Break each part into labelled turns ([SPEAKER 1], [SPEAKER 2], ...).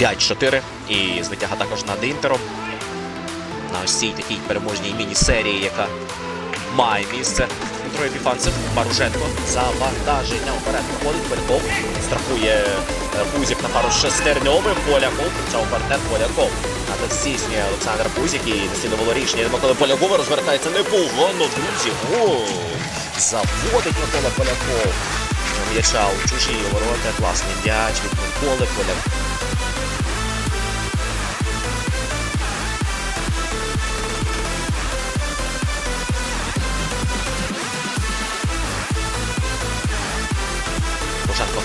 [SPEAKER 1] 5-4. І звитяга також над інтером. На ось цій такій переможній міні-серії, яка має місце. Дмитро Епіфанцев, Марушенко, завантаження вперед проходить, Поляков страхує е, Пузік на пару з шестерньовим, Поляков, це партнер Поляков. А тут здійснює Олександр Пузік і наслідувало рішення Миколи Полякова, розвертається непогано, друзі. Гол! Заводить Микола Поляков. М'яча у чужі ворота, класний м'яч від Миколи Полякова.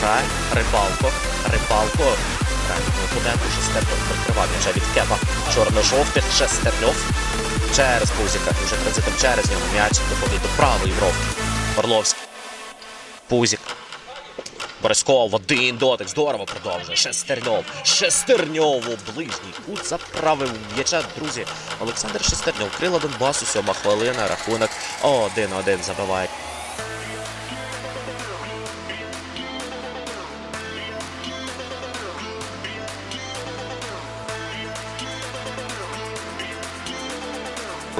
[SPEAKER 1] Грає, Рибалко, Рибалко. Опоненту, Шестерньов прикривав м'яча від кепа чорно-жовтих, Шестерньов через Пузіка. Вже транзитом через нього м'яч доходить до правої бровки. Орловський. Пузік. Борисков, один дотик, здорово продовжує. Шестерньов. Шестерньов у ближній кут заправив м'яча, друзі. Олександр Шестерньов. Крила Донбасу, сьома хвилина, рахунок 1-1 забиває.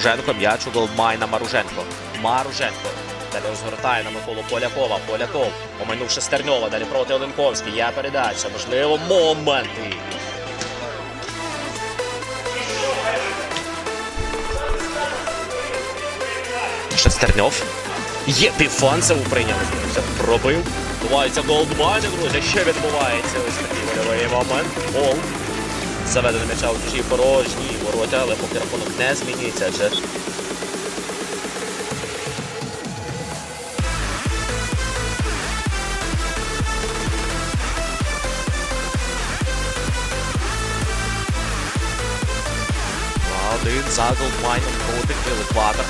[SPEAKER 1] Маруженко, м'яч у голдмайна Маруженко. Маруженко. Далі розгортає на Миколу Полякова. Поляков. Омайнув Шестерньова. Далі проти Оленковський. Я передача. Можливо, моменти. Шестерньов. Є Єпіфанцеву прийняли. Пробив. Відбувається голдмайн, друзі. Ще відбувається ось такий вольовий момент. Гол. Заведено м'яча у чужі порожні ворота, але поки рахунок не змінюється, адже Один за голдмайном проти екватор.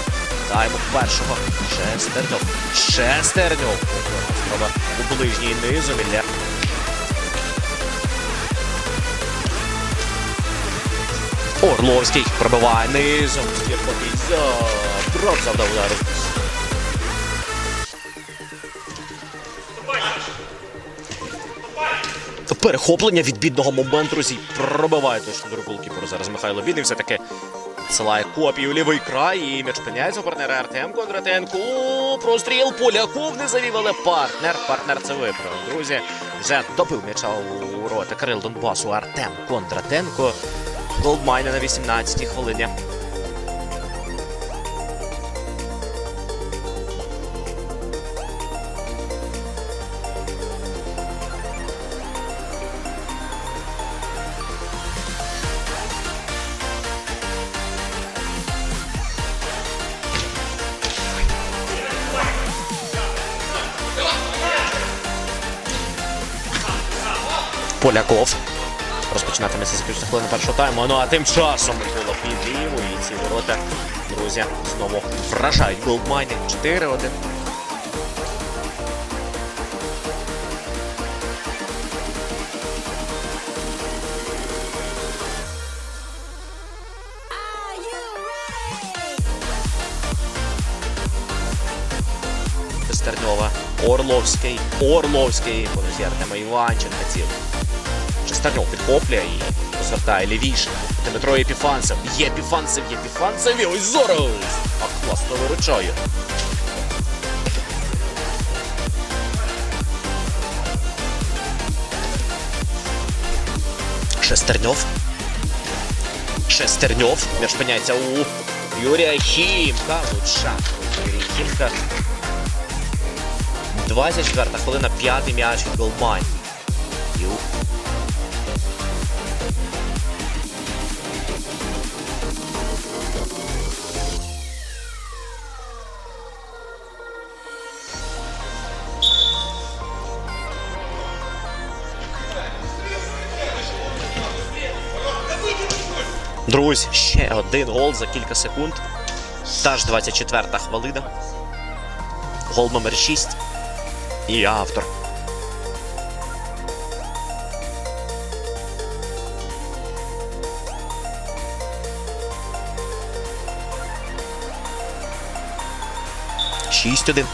[SPEAKER 1] Даємо першого. Шестерньов. Шестерньов. Спроба у ближній низу. Мілля. Орловський пробиває низом. Брод завдав удару. Перехоплення від бідного моменту, друзі. Пробиває точно до голкіперу. Зараз Михайло Бідний все-таки Силає копію лівий край і м'яч опиняється у партнера Артем Кондратенко. Простріл Поляков не завів, але партнер. Партнер це виправив. Друзі, вже добив м'яча у роти Кирил Донбасу Артем Кондратенко. Голдмайна на 18-й хвилині. Поляков. Розпочинатиметься заключна хвилина першого тайму. Ну а тим часом було під ліву і ці ворота, друзі, знову вражають голдмайни. 4-1.
[SPEAKER 2] Are you ready?
[SPEAKER 1] Шестерньова. Орловський. Орловський. Понад Артема Іванченка ціл. Шестерньов підхоплює і розвертає лівіше. Дмитро Єпіфанцев. Єпіфанцев, Єпіфанцев. І ось зараз. А класно виручає. Шестерньов. Шестерньов. М'яч опиняється у Юрія Хімка. Луча. Юрій Хімка. 24 хвилина, п'ятий м'яч від Голдмайн. Друзі, ще один гол за кілька секунд. Та ж 24 хвилина. Гол номер 6. І автор. Шість один.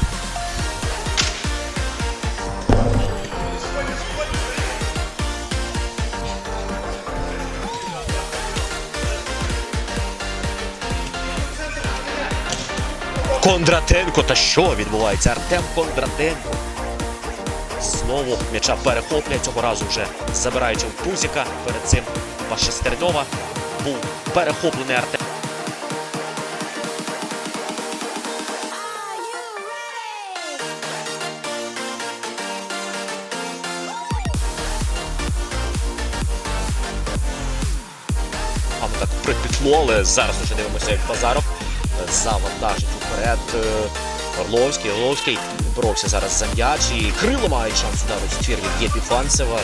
[SPEAKER 1] Кондратенко. Та що відбувається? Артем Кондратенко. Знову м'яча перехоплює цього разу вже забираючи в Пузіка. Перед цим Пашестерньова. Був перехоплений Артем. Але зараз вже дивимося, як Базаров завантажить уперед. е, Орловський, Орловський боровся зараз за м'яч і крило мають шанс удару в ствір від Єпіфанцева.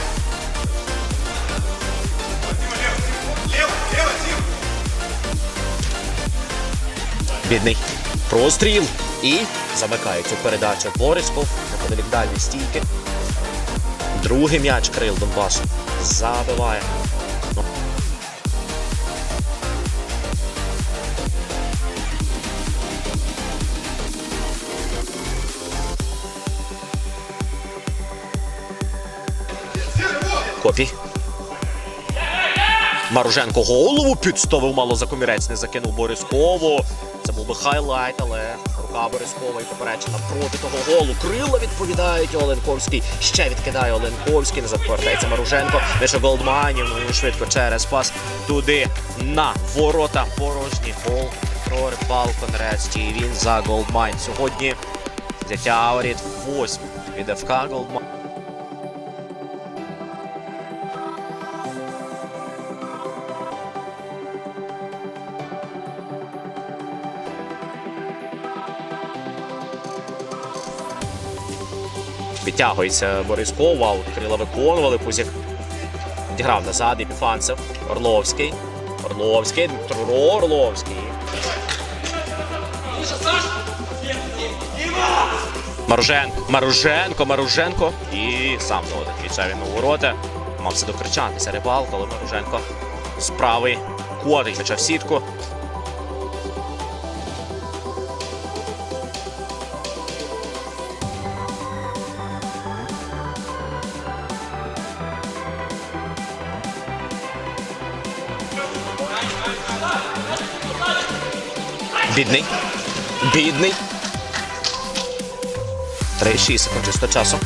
[SPEAKER 1] Бідний простріл і замикає цю передачу Борисков неподалік дальньої стійки. Другий м'яч крил Донбасу забиває. Копій. Маруженко голову підставив, мало за комірець не закинув Борискову. Це був би хайлайт, але рука Борискова і поперечена проти того голу. Крила відповідають Оленковський. Ще відкидає Оленковський. Не повертається Маруженко. Лише Голдманів. Ну швидко через пас туди на ворота. Порожній гол. Нарешті. І він за Голдмайн. Сьогодні взяття воріт восьм від ФК Голдмайн. Відтягується Борисков, аут крила виконували. Пузік відіграв назад Епіфанцев. Орловський. Орловський. Дмитро Орловський. Маруженко. Маруженко, Маруженко. І сам заводить м'яча він у ворота. Мався докричатися рибалка, але Маруженко з правий котить м'яча в сітку. Бідний. Бідний. 3-6 секунд чисто часу.